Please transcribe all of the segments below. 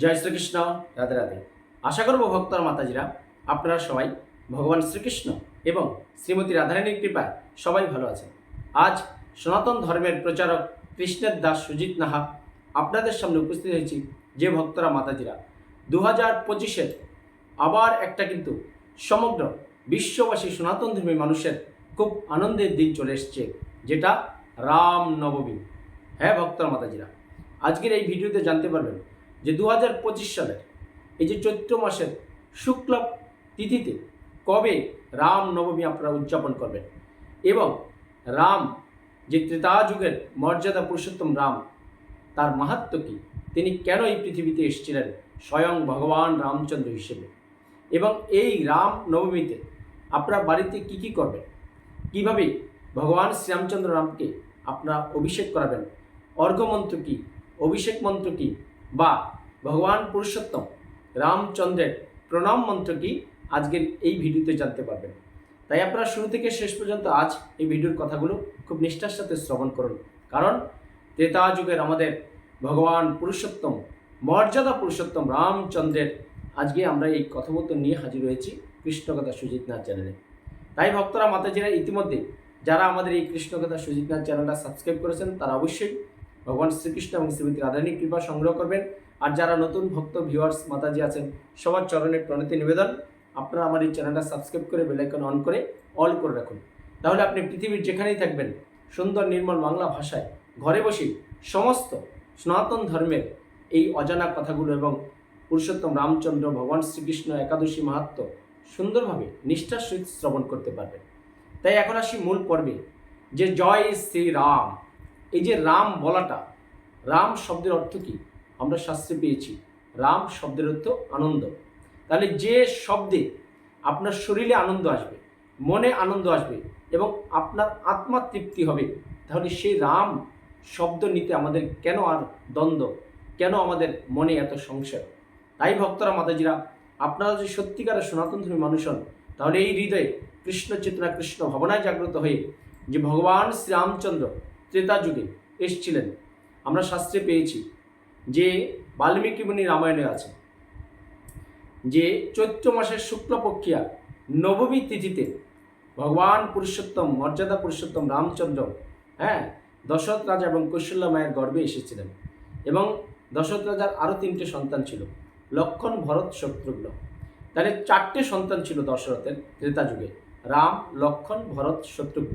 জয় শ্রীকৃষ্ণ, রাধে রাধে। আশা করব ভক্তর, মাতাজিরা, আপনারা সবাই ভগবান শ্রীকৃষ্ণ এবং শ্রীমতী রাধারানীর কৃপায় সবাই ভালো আছেন। আজ সনাতন ধর্মের প্রচারক কৃষ্ণের দাস সুজিত নাহা আপনাদের সামনে উপস্থিত হয়েছি, যে ভক্তরা, মাতাজিরা। দু হাজার পঁচিশের আবার একটা কিন্তু সমগ্র বিশ্ববাসী সনাতন ধর্মী মানুষের খুব আনন্দের দিন চলে এসছে, যেটা রাম নবমী। হ্যাঁ ভক্তরা, মাতাজিরা, আজকের এই ভিডিওতে জানতে পারবেন যে দু পঁচিশ সালের এই যে চৈত্র মাসের শুক্ল তিথিতে কবে রাম নবমী আপনারা উদযাপন করবেন? এবং রাম যে ত্রেতা যুগের মর্যাদা পুরুষোত্তম রাম, তার মাহাত্ম কী? তিনি কেন এই পৃথিবীতে এসেছিলেন? স্বয়ং ভগবান রামচন্দ্র হিসেবে। এবং এই রাম নবমীতে আপনারা বাড়িতে কি কি করবেন? কীভাবে ভগবান শ্রীরামচন্দ্র রামকে আপনারা অভিষেক করাবেন? অর্ঘ্যমন্ত্র কী? অভিষেক মন্ত্র কী? বা ভগবান পুরুষোত্তম, রামচন্দ্রের প্রণাম মন্ত্র কি আজকের এই ভিডিওতে জানতে পারবেন। তাই আপনারা শুরু থেকে শেষ পর্যন্ত আজ এই ভিডিওর কথাগুলো খুব নিষ্ঠার সাথে শ্রবণ করুন। কারণ ত্রেতা যুগের আমাদের ভগবান পুরুষোত্তম, মর্যাদা পুরুষোত্তম রামচন্দ্রের আজকে আমরা এই কথোপকথন নিয়ে হাজির হয়েছি কৃষ্ণকথা সুজিতনাথ চ্যানেলে। তাই ভক্তরা, মাতাজিরা ইতিমধ্যে যারা আমাদের এই কৃষ্ণকথা সুজিতনাথ চ্যানেলটা সাবস্ক্রাইব করেছেন, তারা অবশ্যই ভগবান শ্রীকৃষ্ণ এবং শ্রীমতী রাধারণীর কৃপা সংগ্রহ করবেন। আর যারা নতুন ভক্ত ভিউয়ার্স মাতাজি আছেন, সবার চরণে প্রণতি নিবেদন। আপনারা আমার এই চ্যানেলটা সাবস্ক্রাইব করে বেলাইকন অন করে অল করে রাখুন। তাহলে আপনি পৃথিবীর যেখানেই থাকবেন, সুন্দর নির্মল বাংলা ভাষায় ঘরে বসেই সমস্ত সনাতন ধর্মের এই অজানা কথাগুলো এবং পুরুষোত্তম রামচন্দ্র, ভগবান শ্রীকৃষ্ণ, একাদশী মাহাত্ম সুন্দরভাবে নিষ্ঠার সহিত শ্রবণ করতে পারবেন। তাই এখন আসি মূল পর্বে, যে জয় শ্রীরাম। এই যে রাম বলাটা, রাম শব্দের অর্থ কী? আমরা শাস্ত্রে পেয়েছি। রাম শব্দের অর্থ আনন্দ। তাহলে যে শব্দে আপনার শরীরে আনন্দ আসবে, মনে আনন্দ আসবে এবং আপনার আত্মা তৃপ্তি হবে, তাহলে সেই রাম শব্দ নিতে আমাদের কেন আর দ্বন্দ্ব? কেন আমাদের মনে এত সংশয়? তাই ভক্তরা, মাতাজিরা, আপনারা যদি সত্যিকারের সনাতন ধর্মী মানুষ হন, তাহলে এই হৃদয়ে কৃষ্ণ চেতনা, কৃষ্ণ ভাবনায় জাগ্রত হয়ে যে ভগবান শ্রীরামচন্দ্র ত্রেতা যুগে এসছিলেন, আমরা শাস্ত্রে পেয়েছি। যে বাল্মীকি মুনি রামায়ণে আছে, যে চৈত্র মাসের শুক্লপক্ষিয়া নবমী তিথিতে ভগবান পুরুষোত্তম, মর্যাদা পুরুষোত্তম রামচন্দ্র হ্যাঁ দশরথ রাজা এবং কৌশল্যা মায়ের গর্ভে এসেছিলেন এবং দশরথ রাজার আরও তিনটে সন্তান ছিল, লক্ষণ, ভরত, শত্রুঘ্ন। তাহলে চারটে সন্তান ছিল দশরথের ত্রেতা যুগে, রাম, লক্ষণ, ভরত, শত্রুঘ্ন।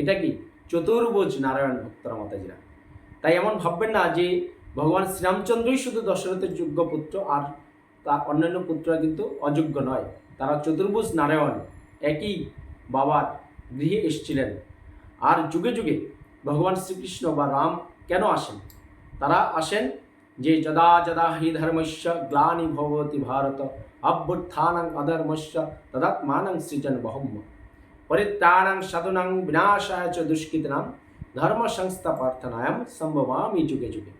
এটা কি? চতুর্ভুজ নারায়ণ ভক্তরা মাতাজিরা। তাই এমন ভাববেন না যে ভগবান শ্রীরামচন্দ্রই শুধু দশরথের যোগ্য পুত্র আর তার অন্যান্য পুত্ররা কিন্তু অযোগ্য নয়। তারা চতুর্ভুজ নারায়ণ একই বাবার গৃহে এসেছিলেন। আর যুগে যুগে ভগবান শ্রীকৃষ্ণ বা রাম কেন আসেন? তারা আসেন যে যদা যদা হি ধর্মস্য গ্লানি ভবতি ভারত অভ্যুত্থানং অধর্মস্য তদাত্মানং সৃজন বহম্য পরিত্রাণং সাধুনাং বিনাশায় চ দুষ্কৃতনাম ধর্ম সংস্থাপার্থনায়াম সম্ভবামি যুগে যুগে।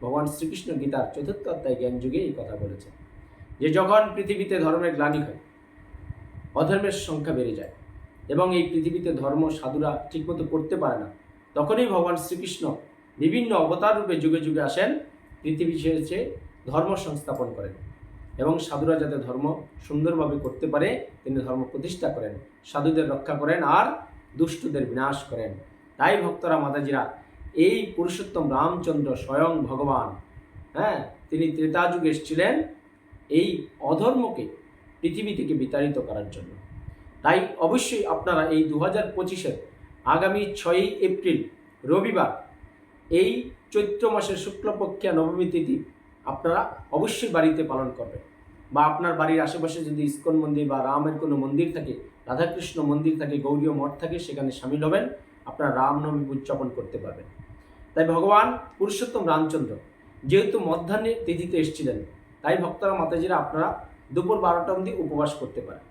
ভগবান শ্রীকৃষ্ণ গীতার চতুর্থ অধ্যায় জ্ঞান যুগে এই কথা বলেছেন যে যখন পৃথিবীতে ধর্মের গ্লানি হয়, অধর্মের সংখ্যা বেড়ে যায় এবং এই পৃথিবীতে ধর্ম সাধুরা ঠিকমতো করতে পারে না, তখনই ভগবান শ্রীকৃষ্ণ বিভিন্ন অবতার রূপে যুগে যুগে আসেন, পৃথিবী ছেড়েছে, ধর্ম সংস্থাপন করেন এবং সাধুরা যাতে ধর্ম সুন্দরভাবে করতে পারে, তিনি ধর্ম প্রতিষ্ঠা করেন, সাধুদের রক্ষা করেন আর দুষ্টদের বিনাশ করেন। তাই ভক্তরা মাতাজিরা এই পুরুষোত্তম রামচন্দ্র স্বয়ং ভগবান হ্যাঁ তিনি ত্রেতা যুগে এসেছিলেন এই অধর্মকে পৃথিবী থেকে বিতাড়িত করার জন্য। তাই অবশ্যই আপনারা এই দু হাজার পঁচিশের আগামী ছয়ই এপ্রিল, রবিবার, এই চৈত্র মাসের শুক্লপক্ষিয়া নবমী তিথি আপনারা অবশ্যই বাড়িতে পালন করবেন। বা আপনার বাড়ির আশেপাশে যদি ইস্কন মন্দির বা রামের কোনো মন্দির থাকে, রাধাকৃষ্ণ মন্দির থাকে, গৌরীয় মঠ থাকে, সেখানে সামিল হবেন, আপনারা রামনবমী উদযাপন করতে পারবেন। তাই ভগবান পুরুষোত্তম রামচন্দ্র যেহেতু মধ্যাহ্নে তিথিতে এসেছিলেন, তাই ভক্তরা মাতাজিরা আপনারা দুপুর বারোটা অবধি উপবাস করতে পারেন।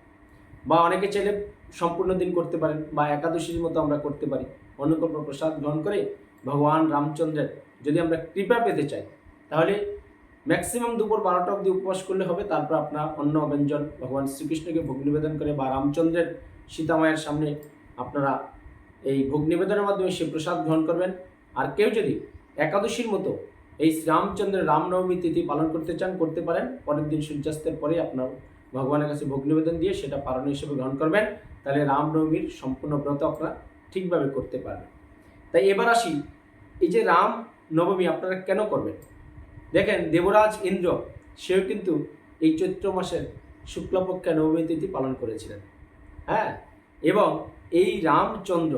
বা অনেকে চাইলে সম্পূর্ণ দিন করতে পারেন বা একাদশীর মতো আমরা করতে পারি। অনুকল্প প্রসাদ গ্রহণ করে ভগবান রামচন্দ্রের যদি আমরা কৃপা পেতে চাই, তাহলে ম্যাক্সিমাম দুপুর বারোটা অবধি উপবাস করলে হবে। তারপর আপনার অন্ন, ব্যঞ্জন, ভগবান শ্রীকৃষ্ণকে ভোগ নিবেদন করে বা রামচন্দ্রের সীতামায়ের সামনে আপনারা এই ভোগ নিবেদনের মাধ্যমে সে প্রসাদ গ্রহণ করবেন। আর কেউ যদি একাদশীর মতো এই শ্রীরামচন্দ্রের রামনবমী তিথি পালন করতে চান, করতে পারেন। পরের দিন সূর্যাস্তের পরে আপনার ভগবানের কাছে ভোগ নিবেদন দিয়ে সেটা পালন হিসেবে গ্রহণ করবেন। তাহলে রামনবমীর সম্পূর্ণ ব্রত আপনারা ঠিকভাবে করতে পারবেন। তাই এবার আসি, এই যে রাম নবমী আপনারা কেন করবেন? দেখেন দেবরাজ ইন্দ্র, সেও কিন্তু এই চৈত্র মাসের শুক্লপক্ষে নবমী তিথি পালন করেছিলেন। হ্যাঁ? এবং এই রামচন্দ্র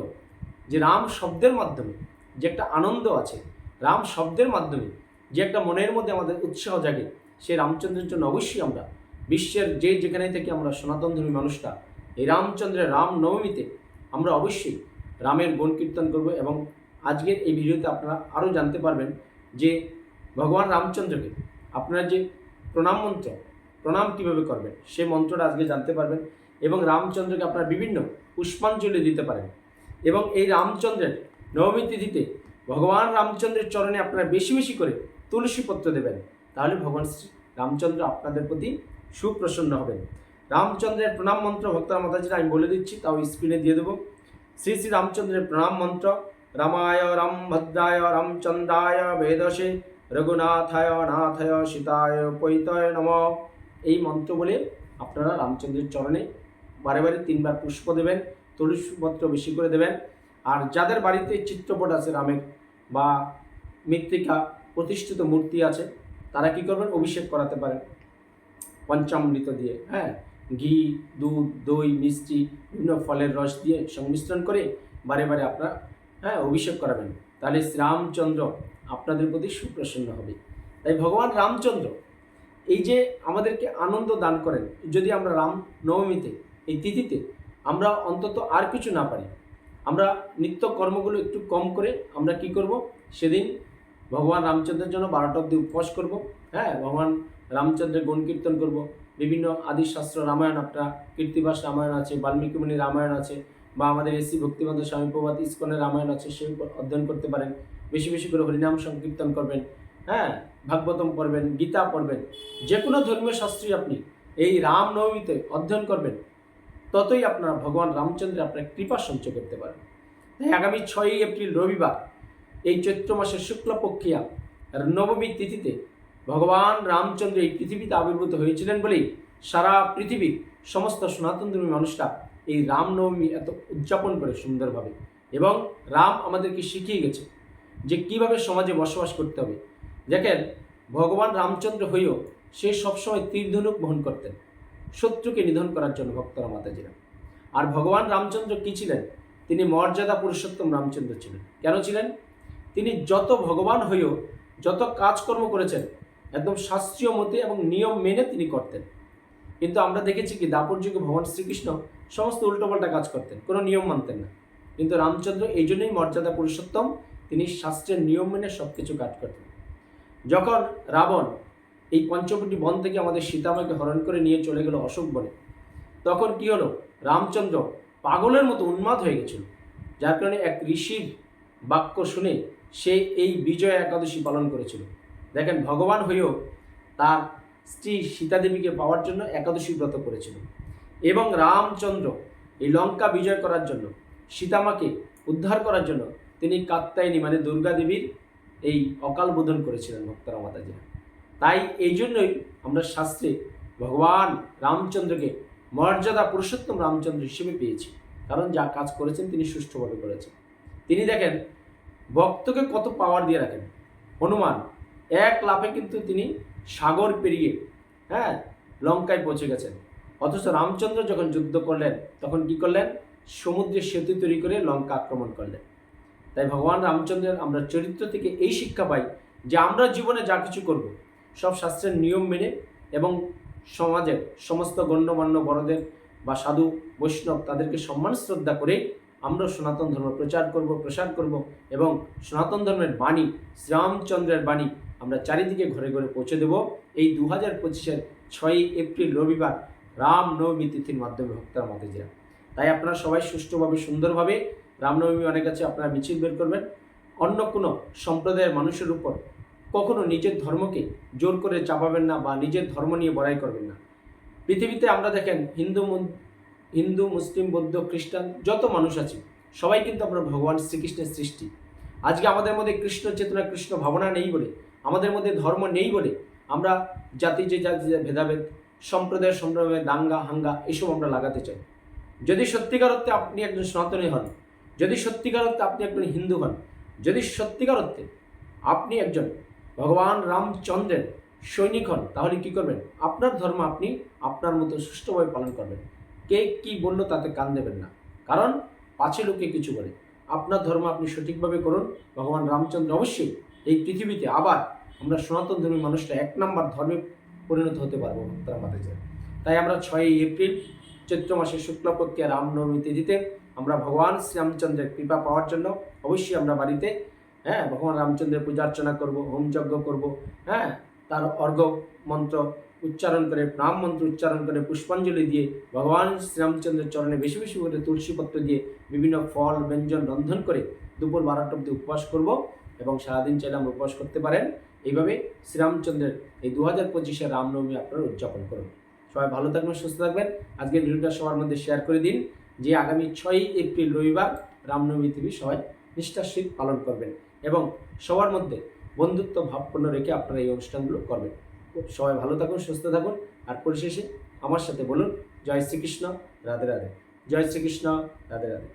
যে রাম শব্দের মাধ্যমে যে একটা আনন্দ আছে, রাম শব্দের মাধ্যমে, যে একটা মনের মধ্যে আমাদের উৎসাহ জাগে, সেই রামচন্দ্রের জন্য অবশ্যই আমরা বিশ্বের যে যেখানে থেকে আমরা সনাতন ধর্মী মানুষরা, এই রামচন্দ্রের রাম নবমীতে আমরা অবশ্যই রামের গুণ কীর্তন করব এবং আজকের এই ভিডিওতে আপনারা আরও জানতে পারবেন যে ভগবান রামচন্দ্রকে আপনারা যে প্রণাম মন্ত্র, প্রণাম কীভাবে করবেন, সেই মন্ত্রটা আজকে জানতে পারবেন এবং রামচন্দ্রকে আপনারা বিভিন্ন পুষ্পাঞ্জলি দিতে পারেন এবং এই রামচন্দ্রের নবমী তিথিতে ভগবান রামচন্দ্রের চরণে আপনারা বেশি বেশি করে তুলসী পত্র দেবেন। তাহলে ভগবান শ্রী রামচন্দ্র আপনাদের প্রতি সুপ্রসন্ন হবেন। রামচন্দ্রের প্রণাম মন্ত্র ভক্তরা মাতাজিরা, আমি বলে দিচ্ছি, তাও স্ক্রিনে দিয়ে দেবো। শ্রী শ্রী রামচন্দ্রের প্রণাম মন্ত্র, রামায় রাম ভদ্রায় রামচন্দ্রায় বেদসে, রঘুনাথায় নাথায় সীতায় পৈতয় নম। এই মন্ত্র বলে আপনারা রামচন্দ্রের চরণে বারে বারে তিনবার পুষ্প দেবেন তুলসীপত্র বেশি করে দেবেন। আর যাদের বাড়িতে চিত্রপট আছে, রামের বা মৃত্তিকা প্রতিষ্ঠিত মূর্তি আছে, তারা কি করবেন? অভিষেক করাতে পারেন। পঞ্চামৃত দিয়ে হ্যাঁ? ঘি, দুধ, দই, মিষ্টি, বিভিন্ন ফলের রস দিয়ে সংমিশ্রণ করে বারে বারে আপনারা হ্যাঁ অভিষেক করাবেন। তাহলে শ্রীরামচন্দ্র আপনাদের প্রতি সুপ্রসন্ন হবে। তাই ভগবান রামচন্দ্র, এই যে আমাদেরকে আনন্দ দান করেন, যদি আমরা রাম নবমীতে, এই তিথিতে আমরা অন্তত আর কিছু না পারি আমরা নিত্য কর্মগুলো একটু কম করে আমরা কি করব? সেদিন ভগবান রামচন্দ্রের জন্য বারোটা অব্দি উপবাস করব হ্যাঁ? ভগবান রামচন্দ্রের গুণ কীর্তন করব। বিভিন্ন আদি শাস্ত্র রামায়ণ, আপনার কীর্তিবাস রামায়ণ আছে বাল্মীকি মুনি রামায়ণ আছে, বা আমাদের এসি ভক্তিবন্ধ স্বামী প্রভাত ইস্কনের রামায়ণ আছে, সে অধ্যয়ন করতে পারেন। বেশি বেশি করে হরিনাম সংকীর্তন করবেন হ্যাঁ? ভাগবতম পড়বেন, গীতা পড়বেন যে কোনো ধর্মীয় শাস্ত্রী আপনি এই রামনবমীতে অধ্যয়ন করবেন। ততই আপনারা ভগবান রামচন্দ্র আপনার কৃপা সঞ্চয় করতে পারেন। তাই আগামী ছয়ই এপ্রিল, রবিবার, এই চৈত্র মাসের শুক্লপক্ষিয়া, নবমী তিথিতে ভগবান রামচন্দ্র এই পৃথিবীতে আবির্ভূত হয়েছিলেন বলেই সারা পৃথিবীর সমস্ত সনাতনধর্মী মানুষরা এই রামনবমী এত উদযাপন করে সুন্দরভাবে এবং রাম আমাদেরকে শিখিয়ে গেছে যে কীভাবে সমাজে বসবাস করতে হবে। দেখেন, ভগবান রামচন্দ্র হয়েও সে সবসময় তীরধনুক বহন করতেন। শত্রুকে নিধন করার জন্য ভক্তরা মাতাজিরা। আর ভগবান রামচন্দ্র কি ছিলেন? তিনি মর্যাদা পুরুষোত্তম রামচন্দ্র ছিলেন। কেন ছিলেন? তিনি যত ভগবান হয়েও, যত কাজকর্ম করেছেন, একদম শাস্ত্রীয় মতে এবং নিয়ম মেনে তিনি করতেন। কিন্তু আমরা দেখেছি কি, দাপর যুগে ভগবান শ্রীকৃষ্ণ সমস্ত উল্টোপাল্টা কাজ করতেন, কোনো নিয়ম মানতেন না। কিন্তু রামচন্দ্র এই জন্যই মর্যাদা পুরুষোত্তম, তিনি শাস্ত্রের নিয়ম মেনে সব কিছু কাজ করতেন। যখন রাবণ এই পঞ্চবটি বন থেকে আমাদের সীতামাকে হরণ করে নিয়ে চলে গেল অশোক বনে। তখন কি হলো? রামচন্দ্র পাগলের মতো উন্মাদ হয়ে গেছিল। যার কারণে এক ঋষির বাক্য শুনে সে এই বিজয় একাদশী পালন করেছিল। দেখেন, ভগবান হয়েও তার স্ত্রী সীতাদেবীকে পাওয়ার জন্য একাদশী ব্রত করেছিল এবং রামচন্দ্র এই লঙ্কা বিজয় করার জন্য, সীতামাকে উদ্ধার করার জন্য তিনি কাত্তায়নী মানে দুর্গা দেবীর এই অকাল বোধন করেছিলেন ভক্তরা মাতাজিরা। তাই এই জন্যই আমরা শাস্ত্রে ভগবান রামচন্দ্রকে মর্যাদা পুরুষোত্তম রামচন্দ্র হিসেবে পেয়েছি। কারণ যা কাজ করেছেন তিনি সুষ্ঠুভাবে করেছেন। তিনি দেখেন, ভক্তকে কত পাওয়ার দিয়ে রাখেন। হনুমান, এক লাফে কিন্তু তিনি সাগর পেরিয়ে হ্যাঁ লঙ্কায় পৌঁছে গেছেন। অথচ রামচন্দ্র যখন যুদ্ধ করলেন, তখন কি করলেন? সমুদ্রের সেতু তৈরি করে লঙ্কা আক্রমণ করলেন। তাই ভগবান রামচন্দ্রের আমরা চরিত্র থেকে এই শিক্ষা পাই যে আমরা জীবনে যা কিছু করব সব শাস্ত্রের নিয়ম মেনে এবং সমাজের সমস্ত গণ্যমান্য বড়দের বা সাধু, বৈষ্ণব তাদেরকে সম্মান, শ্রদ্ধা করে আমরা সনাতন ধর্ম প্রচার করব, প্রসার করব এবং সনাতন ধর্মের বাণী, শ্রীরামচন্দ্রের বাণী আমরা চারিদিকে ঘরে ঘরে পৌঁছে দেব। এই দু হাজার পঁচিশের ছয়ই এপ্রিল রবিবার রামনবমী তিথির মাধ্যমে ভক্তরা মাতাজিরা তাই আপনারা সবাই সুষ্ঠুভাবে, সুন্দরভাবে রামনবমী অনেক কাছে আপনারা মিছিল বের করবেন। অন্য কোনো সম্প্রদায়ের মানুষের উপর কখনো নিজের ধর্মকে জোর করে চাপাবেন না বা নিজের ধর্ম নিয়ে বড়াই করবেন না। পৃথিবীতে আমরা দেখেন হিন্দু হিন্দু, মুসলিম, বৌদ্ধ, খ্রিস্টান যত মানুষ আছে, সবাই কিন্তু আমরা ভগবান শ্রীকৃষ্ণের সৃষ্টি। আজকে আমাদের মধ্যে কৃষ্ণ চেতনা, কৃষ্ণ ভাবনা নেই বলে, আমাদের মধ্যে ধর্ম নেই বলে আমরা জাতি যে জাতি যে ভেদাভেদ, সম্প্রদায় সম্প্রদায় দাঙ্গা, হাঙ্গা এসব আমরা লাগাতে চাই। যদি সত্যিকার অর্থে আপনি একজন সনাতনী হন, যদি সত্যিকার অর্থে আপনি একজন হিন্দু হন, যদি সত্যিকার অর্থে আপনি একজন ভগবান রামচন্দ্রের সৈনিক হন, তাহলে কি করবেন? আপনার ধর্ম আপনি আপনার মতো সুষ্ঠুভাবে পালন করবেন। কে কি বলল তাতে কান দেবেন না। কারণ পাছে লোকে কিছু বলে। আপনার ধর্ম আপনি সঠিকভাবে করুন, ভগবান রামচন্দ্র অবশ্যই এই পৃথিবীতে আবার আমরা সনাতন ধর্মী মানুষরা এক নম্বর ধর্মে পরিণত হতে পারব আমাদের জন্য। তাই আমরা ছয়ই এপ্রিল, চৈত্র মাসের শুক্লপক্ষে রামনবমী তিথিতে আমরা ভগবান শ্রীরামচন্দ্রের কৃপা পাওয়ার জন্য অবশ্যই আমরা বাড়িতে হ্যাঁ ভগবান রামচন্দ্রের পূজা অর্চনা করব, হোম যজ্ঞ করব হ্যাঁ তার অর্ঘ মন্ত্র উচ্চারণ করে নাম মন্ত্র উচ্চারণ করে, পুষ্পাঞ্জলি দিয়ে, ভগবান শ্রীরামচন্দ্রের চরণে বেশি বেশি করে তুলসীপত্র দিয়ে বিভিন্ন ফল, ব্যঞ্জন, রন্ধন করে দুপুর বারোটা অব্দি উপবাস করব এবং সারাদিন চাইলে আমরা উপবাস করতে পারেন। এইভাবে শ্রীরামচন্দ্রের এই দু হাজার পঁচিশে রামনবমী আপনারা উদযাপন করুন। সবাই ভালো থাকবেন, সুস্থ থাকবেন। আজকের ভিডিওটা সবার মধ্যে শেয়ার করে দিন। যে আগামী ছয়ই এপ্রিল রবিবার রামনবমী তিথি সবাই নিষ্ঠার সহিত পালন করবেন। এবং সবার মধ্যে বন্ধুত্ব ভাবপূর্ণ রেখে আপনারা এই অনুষ্ঠানগুলো করবেন। সবাই ভালো থাকুন, সুস্থ থাকুন। আর পরিশেষে আমার সাথে বলুন, জয় শ্রীকৃষ্ণ, রাধে রাধে। জয় শ্রীকৃষ্ণ, রাধে রাধে।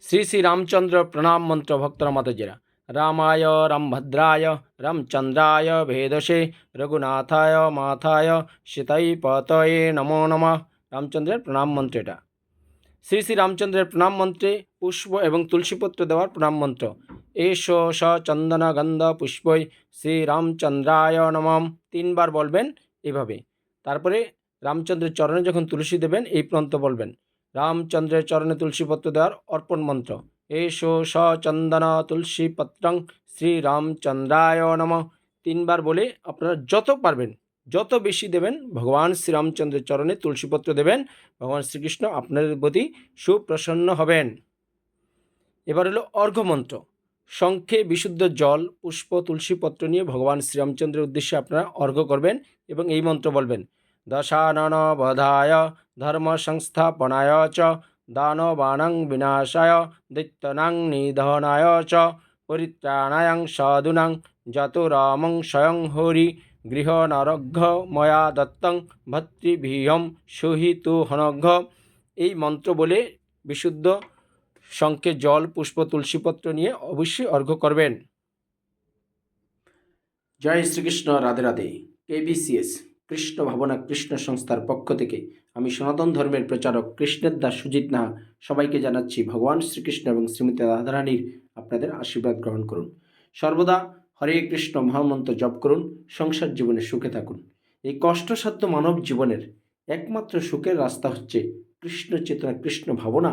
শ্রী শ্রী রামচন্দ্র প্রণাম মন্ত্র ভক্তরা মাতাজিরা। রামায়, রামভদ্রায়, রামচন্দ্রায় ভেদসে, রঘুনাথায় মাথায় সীতাই পতয়ে নমো নমঃ। রামচন্দ্রের প্রণাম মন্ত্র এটা। শ্রী শ্রী রামচন্দ্রের প্রণাম মন্ত্রে পুষ্প এবং তুলসীপত্র দেওয়ার প্রণাম মন্ত্র। এষ স চন্দন গন্ধ পুষ্পই শ্রী রামচন্দ্রায় নমম তিনবার বলবেন এভাবে। তারপরে রামচন্দ্রের চরণে যখন তুলসী দেবেন, এই প্রান্ত বলবেন, রামচন্দ্রের চরণে তুলসীপত্র দেওয়ার অর্পণ মন্ত্র। এষো স চন্দন তুলসী পত্রং শ্রী রামচন্দ্রায় নম। তিনবার বলে আপনারা যত পারবেন, যত বেশি দেবেন, ভগবান শ্রীরামচন্দ্রের চরণে তুলসীপত্র দেবেন, ভগবান শ্রীকৃষ্ণ আপনাদের প্রতি সুপ্রসন্ন হবেন। এবার হলো অর্ঘ্য মন্ত্র। শঙ্খে বিশুদ্ধ জল, পুষ্প, তুলসীপত্র নিয়ে ভগবান শ্রীরামচন্দ্রের উদ্দেশ্যে আপনারা অর্ঘ্য করবেন এবং এই মন্ত্র বলবেন দশানন বধায় ধর্ম সংস্থাপনায় চ, দানবানাং বিনাশায়, দৈত্যনাং নিধনায় চ, পরিত্রাণায়ং সাধুনাং জাতুরামং স্বয়ং হরি গৃহনরঘ্য ময়া দত্তং ভতৃভিহম সহিতু হনঘ্য। এই মন্ত্র বলে বিশুদ্ধ শঙ্খে জল, পুষ্প, তুলসীপত্র নিয়ে অবশ্যই অর্ঘ্য করবেন। জয় শ্রীকৃষ্ণ, রাধে রাধে। কেবিসিএস কৃষ্ণ ভাবনা, কৃষ্ণ সংস্থার পক্ষ থেকে আমি সনাতন ধর্মের প্রচারক কৃষ্ণের দাস সুজিত নাহা সবাইকে জানাচ্ছি ভগবান শ্রীকৃষ্ণ এবং শ্রীমতী রাধারানীর আপনাদের আশীর্বাদ গ্রহণ করুন। সর্বদা হরে কৃষ্ণ মহামন্ত্র জপ করুন, সংসার জীবনে সুখে থাকুন। এই কষ্টসাধ্য মানব জীবনের একমাত্র সুখের রাস্তা হচ্ছে কৃষ্ণ চেতনা, কৃষ্ণ ভাবনা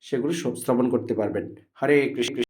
সেগুলো সংস্থাপন করতে পারবেন। হরে কৃষ্ণ।